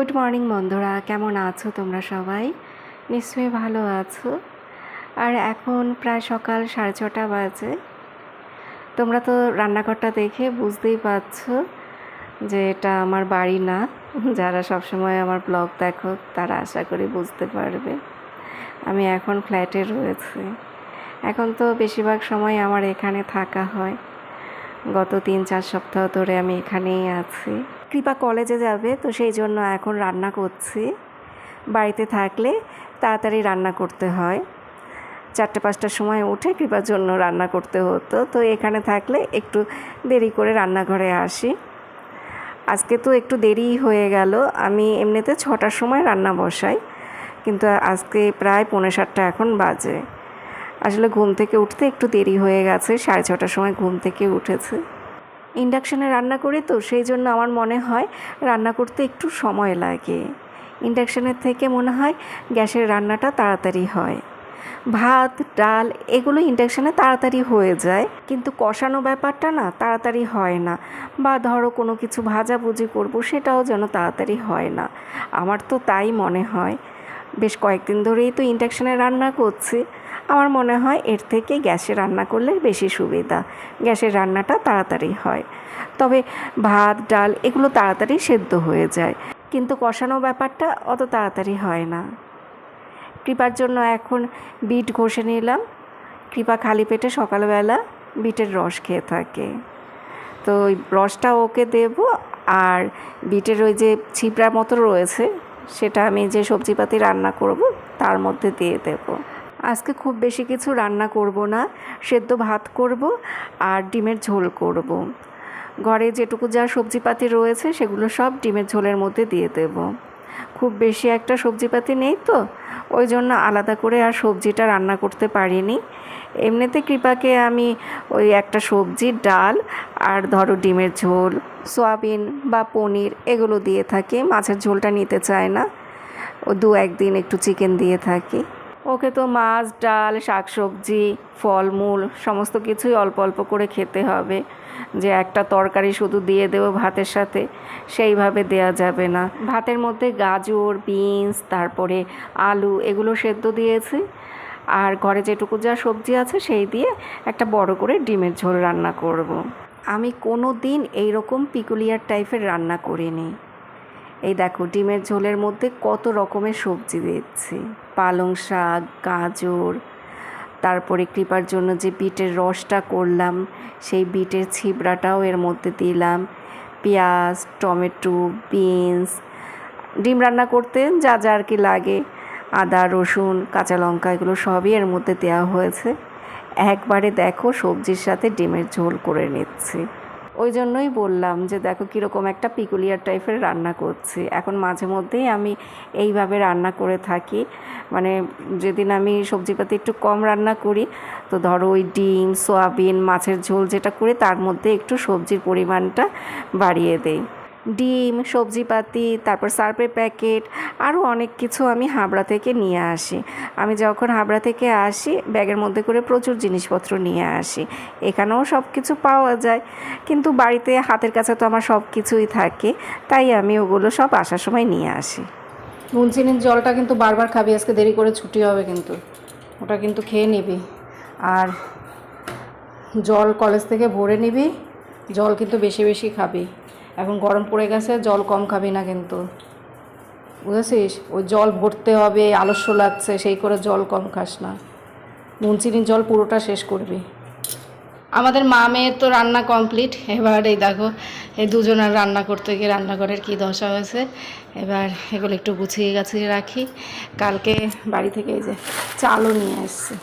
Good morning বন্ধুরা, কেমন আছো তোমরা সবাই? নিশ্চয়ই ভালো আছো। আর এখন প্রায় সকাল সাড়ে ছটা বাজে। তোমরা তো রান্নাঘরটা দেখে বুঝতেই পারছ যে এটা আমার বাড়ি না। যারা সবসময় আমার ব্লগ দেখো, তারা আশা করি বুঝতে পারবে। আমি এখন ফ্ল্যাটে রয়েছি। এখন তো বেশিরভাগ সময় আমার এখানে থাকা হয়। গত তিন চার সপ্তাহ ধরে আমি এখানেই আছি। কৃপা কলেজে যাবে, তো সেই জন্য এখন রান্না করছি। বাড়িতে থাকলে তাড়াতাড়ি রান্না করতে হয়। চারটে, পাঁচটার সময় উঠে কৃপার জন্য রান্না করতে হতো, তো এখানে থাকলে একটু দেরি করে রান্নাঘরে আসি। আজকে তো একটু দেরি হয়ে গেল, আমি এমনিতে ছটার সময় রান্না বসাই, কিন্তু আজকে প্রায় পৌনে সাতটা এখন বাজে। আসলে ঘুম থেকে উঠতে একটু দেরি হয়ে গেছে, সাড়ে ছটার সময় ঘুম থেকে উঠেছে। ইন্ডাকশানে রান্না করি তো, সেই জন্য আমার মনে হয় রান্না করতে একটু সময় লাগে। ইন্ডাকশানের থেকে মনে হয় গ্যাসের রান্নাটা তাড়াতাড়ি হয়। ভাত, ডাল এগুলো ইন্ডাকশানে তাড়াতাড়ি হয়ে যায়। কিন্তু কষানো ব্যাপারটা না তাড়াতাড়ি হয় না। বা ধরো কোনো কিছু ভাজাভুজি করব সেটাও যেন তাড়াতাড়ি হয় না। আমার তো তাই মনে হয়। বেশ কয়েকদিন ধরেই তো ইন্ডাকশানে রান্না করছি। আমার মনে হয় এর থেকে গ্যাসে রান্না করলে বেশি সুবিধা। গ্যাসের রান্নাটা তাড়াতাড়ি হয়। তবে ভাত, ডাল এগুলো তাড়াতাড়ি সেদ্ধ হয়ে যায়। কিন্তু কষানো ব্যাপারটা অত তাড়াতাড়ি হয় না। কৃপার জন্য এখন বিট ঘষে নিলাম। কৃপা খালি পেটে সকালবেলা বিটের রস খেয়ে থাকে। তো ওই রসটা ওকে দেব আর বিটের ওই যে ছিপড়ার মতো রয়েছে, সেটা আমি যে সবজিপাতি রান্না করব, তার মধ্যে দিয়ে দেব। আজকে খুব বেশি কিছু রান্না করব না, সেদ্ধ ভাত করব আর ডিমের ঝোল করব। ঘরে যেটুকু যা সবজিপাতি রয়েছে সেগুলো সব ডিমের ঝোলের মধ্যে দিয়ে দেব। খুব বেশি একটা সবজিপাতি নেই তো, ওই জন্য আলাদা করে আর সবজিটা রান্না করতে পারিনি। এমনিতে কৃপাকে আমি ওই একটা সবজি, ডাল আর ধরো ডিমের ঝোল, সয়াবিন বা পনির এগুলো দিয়ে থাকি, মাছের ঝোলটা নিতে চায় না। ও দু একদিন একটু চিকেন দিয়ে থাকি। ওকে তো মাছ, ডাল, শাকসবজি, ফলমূল সমস্ত কিছুই অল্প অল্প করে খেতে হবে। যে একটা তরকারি শুধু দিয়ে দেবো ভাতের সাথে, সেইভাবে দেয়া যাবে না। ভাতের মধ্যে গাজর, বিনস, তারপরে আলু এগুলো সেদ্ধ দিয়েছি। আর ঘরে যেটুকু যা সবজি আছে সেই দিয়ে একটা বড় করে ডিমের ঝোল রান্না করব। আমি কোনো দিন এইরকম পিকুলিয়ার টাইপের রান্না করিনি। এই দেখো, ডিমের ঝোলের মধ্যে কত রকমের সবজি দিচ্ছি পালং শাক, গাজর, তারপরে কৃপার জন্য যে বিটের রসটা করলাম, সেই বিটের ছিবড়াটাও এর মধ্যে দিলাম। পেঁয়াজ, টমেটো, বিনস, ডিম রান্না করতে যা যা আর কি লাগে, আদা, রসুন, কাঁচা লঙ্কা, এগুলো সবই এর মধ্যে দেওয়া হয়েছে। একবারে দেখো সবজির সাথে ডিমের ঝোল করে নিচ্ছি। ওই জন্যই বললাম যে, দেখো কীরকম একটা পিকুলিয়ার টাইপের রান্না করছি। এখন মাঝে মধ্যেই আমি এইভাবে রান্না করে থাকি। মানে যেদিন আমি সবজিপাতি একটু কম রান্না করি, তো ধরো ওই ডিম, সোয়াবিন, মাছের ঝোল যেটা করি, তার মধ্যে একটু সবজির পরিমাণটা বাড়িয়ে দেই। ডিম, সবজিপাতি, তারপর সার্পের প্যাকেট আরও অনেক কিছু আমি হাবড়া থেকে নিয়ে আসি। আমি যখন হাবড়া থেকে আসি, ব্যাগের মধ্যে করে প্রচুর জিনিসপত্র নিয়ে আসি। এখানেও সব কিছু পাওয়া যায়, কিন্তু বাড়িতে হাতের কাছে তো আমার সব কিছুই থাকে, তাই আমি ওগুলো সব আসার সময় নিয়ে আসি। নুন চিনির জলটা কিন্তু বারবার খাবি, আজকে দেরি করে ছুটি হবে কিন্তু। ওটা কিন্তু খেয়ে নিবি। আর জল কলেজ থেকে ভরে নিবি, জল কিন্তু বেশি বেশি খাবি। এখন গরম পড়ে গেছে, জল কম খাবি না কিন্তু। বুঝেছিস? ওই জল ভরতে হবে, আলস্য লাগছে, সেই করে জল কম খাস না। নুন চিনির জল পুরোটা শেষ করবি। আমাদের মা মেয়ের তো রান্না কমপ্লিট। এবার এই দেখো, এই দুজনের রান্না করতে গিয়ে রান্নাঘরের কী দশা হয়েছে? এবার এগুলো একটু গুছিয়ে গাছিয়ে রাখি। কালকে বাড়ি থেকে এই যে চালও নিয়ে এসছে।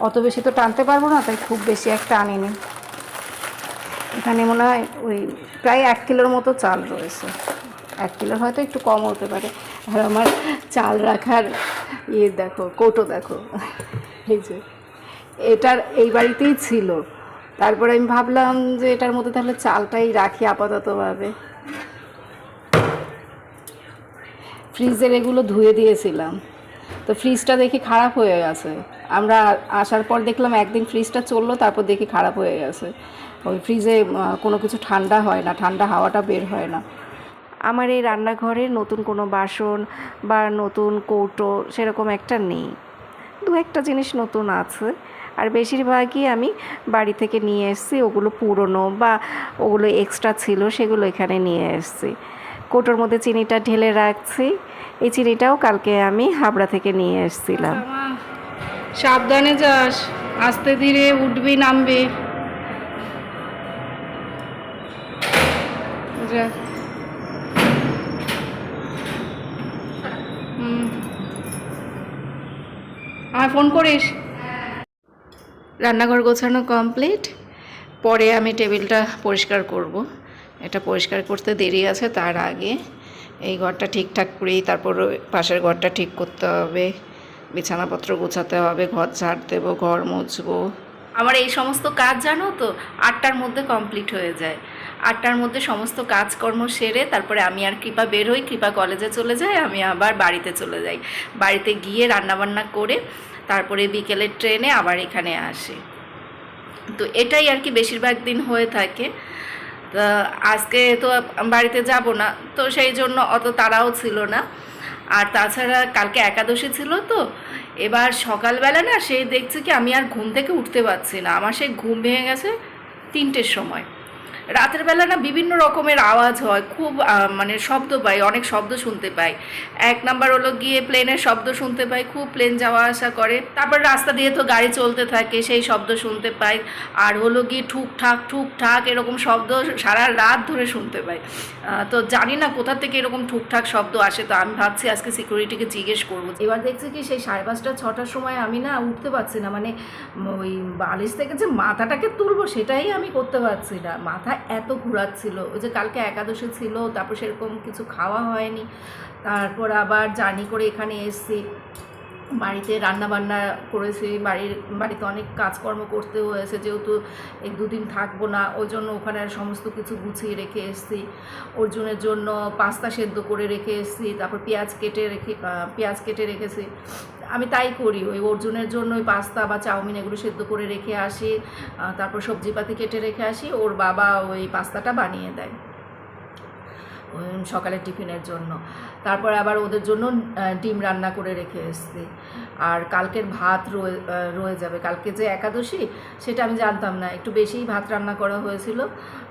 অত বেশি তো টানতে পারব না, তাই খুব বেশি একটা আনিনি। এখানে মনে হয় ওই প্রায় এক কিলোর মতো চাল রয়েছে। এক কিলোর হয়তো একটু কম হতে পারে। আর আমার চাল রাখার ইয়ে দেখো, কৌটো দেখো। এই যে, এটার এই বাড়িতেই ছিল। তারপরে আমি ভাবলাম যে এটার মধ্যে তাহলে চালটাই রাখি আপাততভাবে। ফ্রিজের এগুলো ধুয়ে দিয়েছিলাম। তো ফ্রিজটা দেখি খারাপ হয়ে গেছে। আমরা আসার পর দেখলাম একদিন ফ্রিজটা চলল, তারপর দেখি খারাপ হয়ে গেছে। ওই ফ্রিজে কোনো কিছু ঠান্ডা হয় না ঠান্ডা হাওয়াটা বের হয় না। আমার এই রান্নাঘরে নতুন কোনো বাসন বা নতুন কৌটো সেরকম একটা নেই। দু একটা জিনিস নতুন আছে আর বেশিরভাগই আমি বাড়ি থেকে নিয়ে এসেছি ওগুলো পুরনো বা ওগুলো এক্সট্রা ছিল সেগুলো এখানে নিয়ে এসেছি। কৌটোর মধ্যে চিনিটা ঢেলে রাখছি এই চিনিটাও কালকে আমি হাবড়া থেকে নিয়ে এসেছিলাম। সাবধানে যাস আস্তে ধীরে উঠবি নামবি। হুম। আমায় ফোন করিস? রান্নাঘর গোছানো কমপ্লিট। পরে আমি টেবিলটা পরিষ্কার করব। এটা পরিষ্কার করতে দেরি আছে তার আগে। এই ঘরটা ঠিকঠাক করেই তারপর পাশের ঘরটা ঠিক করতে হবে। বিছানাপত্র গোছাতে হবে, ঘর ঝাড় দেবো, ঘর মুছবো। আমার এই সমস্ত কাজ জানো তো? আটটার মধ্যে কমপ্লিট হয়ে যায়। আটটার মধ্যে সমস্ত কাজকর্ম সেরে তারপরে আমি আর কৃপা বের হই, কৃপা কলেজে চলে যায় আমি আবার বাড়িতে চলে যাই। বাড়িতে গিয়ে রান্নাবান্না করে তারপরে বিকেলের ট্রেনে আবার এখানে আসি। তো এটাই আর কি বেশিরভাগ দিন হয়ে থাকে। আজকে তো বাড়িতে যাব না, তো সেই জন্য অত তাড়াও ছিল না। আর তাছাড়া কালকে একাদশী ছিল তো এবার সকালবেলা না সে দেখছে কি আমি আর ঘুম থেকে উঠতে পারছি না। আমার সেই ঘুম ভেঙে গেছে তিনটের সময়। রাতের বেলা না বিভিন্ন রকমের আওয়াজ হয়, খুব মানে শব্দ পাই, অনেক শব্দ শুনতে পাই। এক নাম্বার হলো গিয়ে প্লেনের শব্দ শুনতে পাই, খুব প্লেন যাওয়া আসা করে। তারপর রাস্তা দিয়ে তো গাড়ি চলতে থাকে, সেই শব্দ শুনতে পাই। আর হলো গিয়ে ঠুকঠাক ঠুকঠাক এরকম শব্দ সারা রাত ধরে শুনতে পাই। তো জানি না কোথা থেকে এরকম ঠুকঠাক শব্দ আসে, তো আমি ভাবছি আজকে সিকিউরিটিকে জিজ্ঞেস করব। এবার দেখছি কি সেই সাড়ে পাঁচটা, ছটার সময় আমি না উঠতে পারছি না মানে ওই বালিশ থেকে যে মাথাটাকে তুলবো সেটাই আমি করতে পারছি না। মাথা এত ঘুরাচ্ছিল। ওই যে কালকে একাদশী ছিল, তারপর সেরকম কিছু খাওয়া হয়নি। তারপর আবার জার্নি করে এখানে এসছি। বাড়িতে রান্না বান্না করেছি, বাড়ির, বাড়িতে অনেক কাজকর্ম করতে হয়েছে, যেহেতু এক দুদিন থাকব না, ওই জন্য ওখানে সমস্ত কিছু গুছিয়ে রেখে এসেছি। অর্জুনের জন্য পাস্তা সেদ্ধ করে রেখে এসেছি, তারপর পেঁয়াজ কেটে রেখে পেঁয়াজ কেটে রেখেছি। আমি তাই করি, ওই অর্জুনের জন্য ওই পাস্তা বা চাউমিন এগুলো সেদ্ধ করে রেখে আসি তারপর সবজিপাতি কেটে রেখে আসি, ওর বাবা ওই পাস্তাটা বানিয়ে দেয় সকালের টিফিনের জন্য। তারপর আবার ওদের জন্য ডিম রান্না করে রেখে এসেছি। আর কালকের ভাত রয়ে রয়ে যাবে। কালকে যে একাদশী, সেটা আমি জানতাম না। একটু বেশিই ভাত রান্না করা হয়েছিল।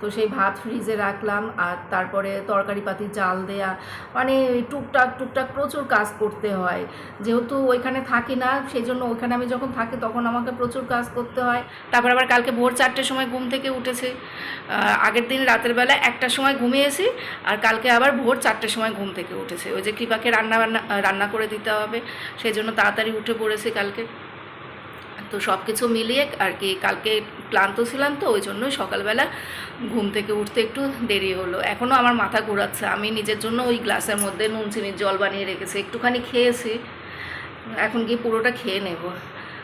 তো সেই ভাত ফ্রিজে রাখলাম। আর তারপরে তরকারি পাতি জাল দেয়া মানে টুকটাক টুকটাক প্রচুর কাজ করতে হয়। যেহেতু ওইখানে থাকি না সেই জন্য ওইখানে আমি যখন থাকি, তখন আমাকে প্রচুর কাজ করতে হয়। তারপর আবার কালকে ভোর চারটের সময় ঘুম থেকে উঠেছি। আগের দিন রাতের বেলা একটার সময় ঘুমিয়েছি। আর কালকে আবার ভোর চারটের সময় ঘুম থেকে উঠেছে। ওই যে কৃপাকে রান্না বান্না, রান্না করে দিতে হবে সেই জন্য তাড়াতাড়ি উঠে পড়েছি কালকে। তো সব কিছু মিলিয়ে আর কি, কালকে ক্লান্ত ছিলাম তো, ওই জন্যই সকালবেলা ঘুম থেকে উঠতে একটু দেরি হলো। এখনও আমার মাথা ঘোরাচ্ছে, আমি নিজের জন্য ওই গ্লাসের মধ্যে নুন চিনির জল বানিয়ে রেখেছি, একটুখানি খেয়েছি। এখন গিয়ে পুরোটা খেয়ে নেব।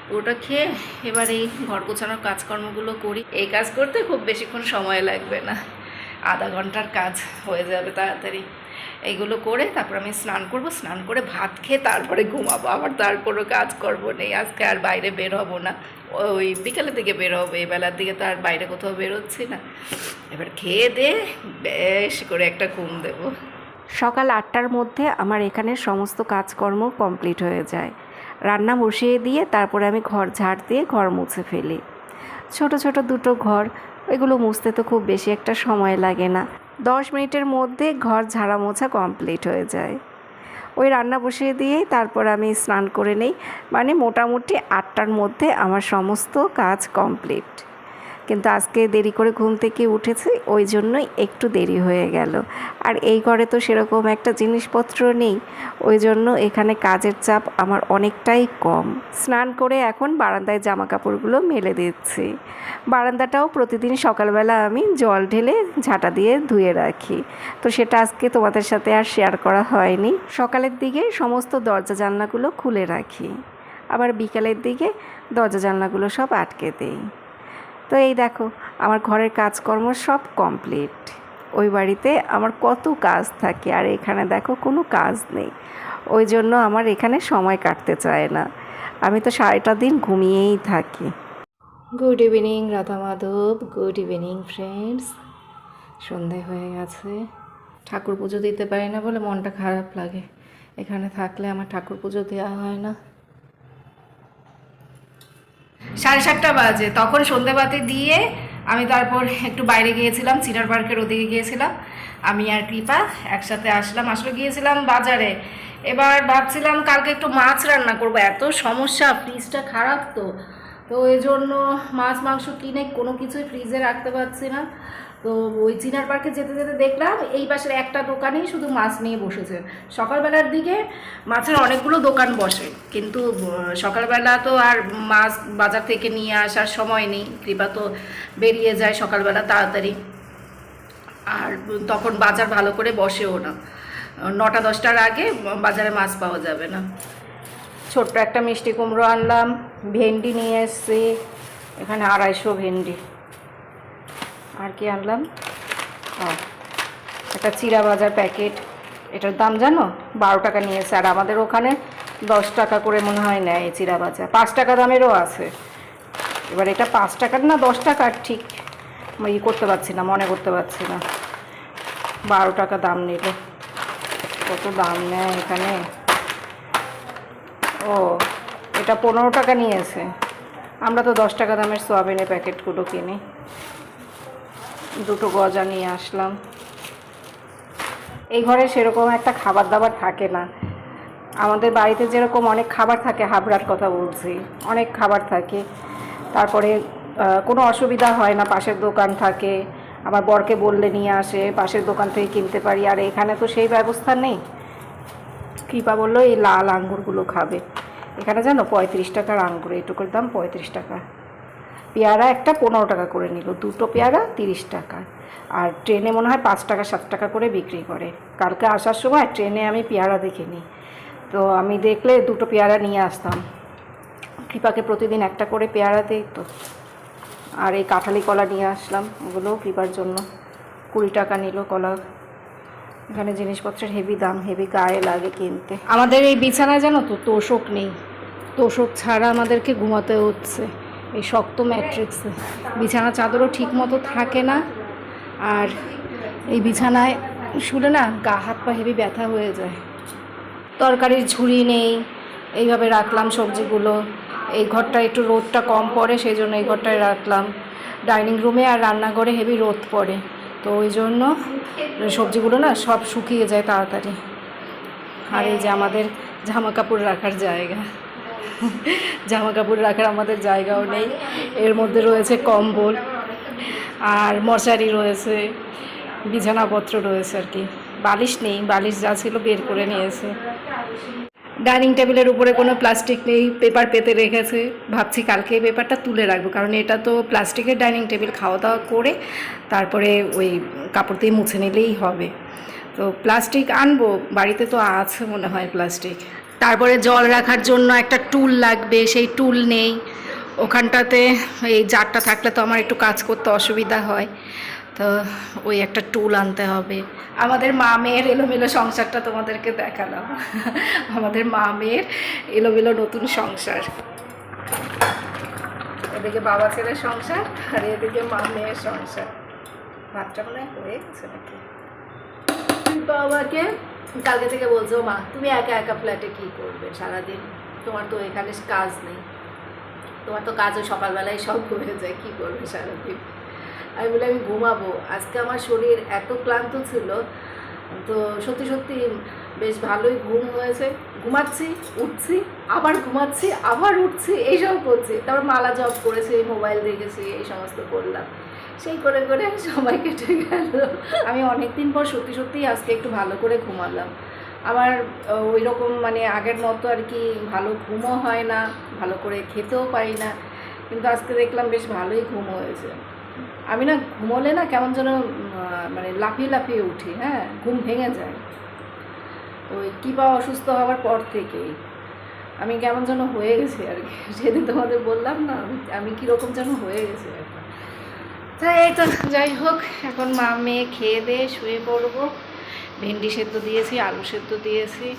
পুরোটা খেয়ে এবার এই ঘর গোছানোর কাজকর্মগুলো করি। এই কাজ করতে খুব বেশিক্ষণ সময় লাগবে না। আধা ঘণ্টার কাজ হয়ে যাবে তাড়াতাড়ি। এইগুলো করে তারপর আমি স্নান করব, স্নান করে ভাত খেয়ে তারপরে ঘুমাবো। আবার তার কোনো কাজ করব নেই, আজকে আর বাইরে বের হব না। ওই বিকালের দিকে বের হব বেলার দিকে তো আর বাইরে কোথাও বেরোচ্ছি না। এবার খেয়ে দে বেশ করে একটা ঘুম দেবো। সকাল আটটার মধ্যে আমার এখানে সমস্ত কাজকর্ম কমপ্লিট হয়ে যায়। রান্না বসিয়ে দিয়ে তারপরে আমি ঘর ঝাড় দিয়ে ঘর মুছে ফেলি। ছোট ছোট দুটো ঘর, এগুলো মুছতে তো খুব বেশি একটা সময় লাগে না। দশ মিনিটের মধ্যে ঘর ঝাড়া মোছা কমপ্লিট হয়ে যায়। ওই রান্না বসিয়ে দিয়েই তারপর আমি স্নান করে নেই। মানে মোটামুটি আটটার মধ্যে আমার সমস্ত কাজ কমপ্লিট। কিন্তু আজকে দেরি করে ঘুম থেকে উঠেছে, ওই জন্যই একটু দেরি হয়ে গেল। আর এই ঘরে তো সেরকম একটা জিনিসপত্র নেই, ওই জন্য এখানে কাজের চাপ আমার অনেকটাই কম। স্নান করে এখন বারান্দায় জামা কাপড়গুলো মেলে দিচ্ছি। বারান্দাটাও প্রতিদিন সকালবেলা আমি জল ঢেলে ঝাঁটা দিয়ে ধুয়ে রাখি। তো সেটা আজকে তোমাদের সাথে আর শেয়ার করা হয়নি। সকালের দিকে সমস্ত দরজা জানলাগুলো খুলে রাখি। আবার বিকালের দিকে দরজা জানলাগুলো সব আটকে দিই। তো এই দেখো, আমার ঘরের কাজকর্ম সব কমপ্লিট ওই বাড়িতে আমার কত কাজ থাকে, আর এখানে দেখো কোনো কাজ নেই। ওই জন্য আমার এখানে সময় কাটতে চায় না। আমি তো সারাটা দিন ঘুমিয়েই থাকি। Good evening Radha Madhav. Good evening friends সন্ধে হয়ে গেছে। ঠাকুর পুজো দিতে পারি না বলে মনটা খারাপ লাগে। এখানে থাকলে আমার ঠাকুর পুজো দেওয়া হয় না। সাড়ে সাতটা বাজে। তখন সন্ধেবাতি দিয়ে আমি তারপর একটু বাইরে গিয়েছিলাম চিনার পার্কের ওদিকে গিয়েছিলাম। আমি আর কৃপা একসাথে আসলাম। আসলে গিয়েছিলাম বাজারে। এবার ভাবছিলাম কালকে একটু মাছ রান্না করব। এত সমস্যা ফ্রিজটা খারাপ তো। তো ওই জন্য মাছ, মাংস কিনে কোনো কিছুই ফ্রিজে রাখতে পারছি না। তো ওই চিনার পার্কে যেতে যেতে দেখলাম, এই পাশের একটা দোকানেই শুধু মাছ নিয়ে বসেছে। সকালবেলার দিকে মাছের অনেকগুলো দোকান বসে, কিন্তু সকালবেলা তো আর মাছ বাজার থেকে নিয়ে আসার সময় নেই। কৃপা তো বেরিয়ে যায় সকালবেলা তাড়াতাড়ি। আর তখন বাজার ভালো করে বসেও না। নটা, দশটার আগে বাজারে মাছ পাওয়া যাবে না। ছোট্ট একটা মিষ্টি কুমড়ো আনলাম। ভেন্ডি নিয়ে এসছি। এখানে আড়াইশো ভেন্ডি। আর কি আনলাম? একটা চিরা বাজার প্যাকেট। এটার দাম জানো? বারো টাকা নিয়েছে আর আমাদের ওখানে দশ টাকা করে মনে হয় নেয় এই চিরা বাজার। পাঁচ টাকা দামেরও আছে। এবার এটা পাঁচ টাকার না দশ টাকার? ঠিক, আমি ই করতে পারছি না, মনে করতে পারছি না। বারো টাকা দাম নিল। কত দাম নেয় এখানে? ও এটা পনেরো টাকা নিয়েছে। আমরা তো দশ টাকা দামের সোয়াবিনের প্যাকেটগুলো কিনি। দুটো গজা নিয়ে আসলাম। এই ঘরে সেরকম একটা খাবার দাবার থাকে না। আমাদের বাড়িতে যেরকম অনেক খাবার থাকে, হাবড়ার কথা বলছি, অনেক খাবার থাকে। তারপরে কোনো অসুবিধা হয় না, পাশের দোকান থাকে। আমার বরকে বললে নিয়ে আসে, পাশের দোকান থেকে কিনতে পারি। আর এখানে তো সেই ব্যবস্থা নেই। কৃপা বলল এই লাল আঙ্গুরগুলো খাবে। এখানে জানো পঁয়ত্রিশ টাকার আঙ্গুর, এটুকুর দাম পঁয়ত্রিশ টাকা। পেয়ারা একটা পনেরো টাকা করে নিল, দুটো পেয়ারা তিরিশ টাকা। আর ট্রেনে মনে হয় পাঁচ টাকা, সাত টাকা করে বিক্রি করে। কালকে আসার সময় ট্রেনে আমি পেয়ারা দেখিনি। তো আমি দেখলে দুটো পেয়ারা নিয়ে আসতাম। কৃপাকে প্রতিদিন একটা করে পেয়ারা দিই তো। আর এই কাঁঠালি কলা নিয়ে আসলাম, ওগুলোও কৃপার জন্য। কুড়ি টাকা নিল কলা। এখানে জিনিসপত্রের হেভি দাম হেভি গায়ে লাগে কিনতে। আমাদের এই বিছানায় জানো তো তোষক নেই। তোষক ছাড়া আমাদেরকে ঘুমাতে হচ্ছে। এই শক্ত ম্যাট্রিক্সে। বিছানা চাদরও ঠিক মতো থাকে না। আর এই বিছানায় শুলে না গা, হাত পা হেভি ব্যথা হয়ে যায়। তরকারির ঝুড়ি নেই। এইভাবে রাখলাম সবজিগুলো। এই ঘরটা একটু রোদটা কম পড়ে, সেই জন্য এই ঘরটায় রাখলাম। ডাইনিং রুমে আর রান্নাঘরে হেভি রোদ পড়ে। তো ওই জন্য সবজিগুলো না সব শুকিয়ে যায় তাড়াতাড়ি। আর এই যে আমাদের জামা কাপড় রাখার জায়গা। জামা কাপড় রাখার আমাদের জায়গাও নেই। এর মধ্যে রয়েছে কম্বল আর মশারি রয়েছে, বিছানাপত্র রয়েছে আর কি। বালিশ নেই, বালিশ যা ছিল বের করে নিয়েছে। ডাইনিং টেবিলের উপরে কোনো প্লাস্টিক নেই, পেপার পেতে রেখেছে। ভাবছি কালকে এই পেপারটা তুলে রাখব, কারণ এটা তো প্লাস্টিকের ডাইনিং টেবিল খাওয়া দাওয়া করে তারপরে ওই কাপড় দিয়ে মুছে নিলেই হবে। তো প্লাস্টিক আনব, বাড়িতে তো আছে মনে হয় প্লাস্টিক। তারপরে জল রাখার জন্য একটা টুল লাগবে, সেই টুল নেই। ওখানটাতে এই জারটা থাকলে তো আমার একটু কাজ করতে অসুবিধা হয়। তো ওই একটা টুল আনতে হবে। আমাদের মা মেয়ের এলোমেলো সংসারটা তোমাদেরকে দেখালাম। আমাদের মা মেয়ের এলোমেলো নতুন সংসার। এদিকে বাবা ছেলের সংসার আর এদিকে মা মেয়ের সংসার। ভাতটা মনে হয় হয়ে গেছে নাকি? বাবাকে কালকে থেকে বলছো, মা, তুমি একা একা ফ্ল্যাটে কি করবে সারাদিন? তোমার তো এখানে কাজ নেই। তোমার তো কাজও সকালবেলায় সব হয়ে যায়, কি করবে সারাদিন? আমি বলে আমি ঘুমাবো। আজকে আমার শরীর এত ক্লান্ত ছিল, তো সত্যি সত্যি বেশ ভালোই ঘুম হয়েছে। ঘুমাচ্ছি, উঠছি, আবার ঘুমাচ্ছি, আবার উঠছি, এইসব করছি। তারপর মালা জব করেছি, মোবাইল দেখেছি, এই সমস্ত করলাম। সেই করে করে সময় কেটে গেল। আমি অনেক দিন পর সত্যি সত্যিই আজকে একটু ভালো করে ঘুমালাম। আমার ওই রকম মানে আগের মতো আর কি ভালো ঘুমও হয় না, ভালো করে খেতেও পারি না। কিন্তু আজকে দেখলাম বেশ ভালোই ঘুম হয়েছে। আমি না ঘুমোলে না কেমন যেন মানে লাফিয়ে লাফিয়ে উঠি হ্যাঁ ঘুম ভেঙে যায়। ওই কিবা অসুস্থ হওয়ার পর থেকেই আমি কেমন যেন হয়ে গেছি আর কি। সেদিন তোমাদের বললাম না, আমি- কীরকম যেন হয়ে গেছি এখন তা এই তো, যাই হোক, এখন মা মেয়ে খেয়ে দিয়ে শুয়ে পড়ব। ভেন্ডি সেদ্ধ দিয়েছি, আলু সেদ্ধ দিয়েছি।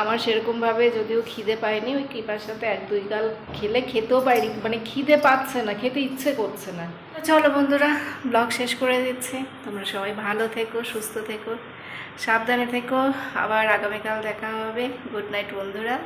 আমার সেরকমভাবে যদিও খিদে পায়নি ওই কৃপার সাথে এক দুই গাল খেলে খেতেও পাইনি মানে খিদে পাচ্ছে না, খেতে ইচ্ছে করছে না। চলো বন্ধুরা, ব্লগ শেষ করে দিচ্ছি। তোমরা সবাই ভালো থেকো, সুস্থ থেকো, সাবধানে থেকো। আবার আগামীকাল দেখা হবে। গুড নাইট বন্ধুরা।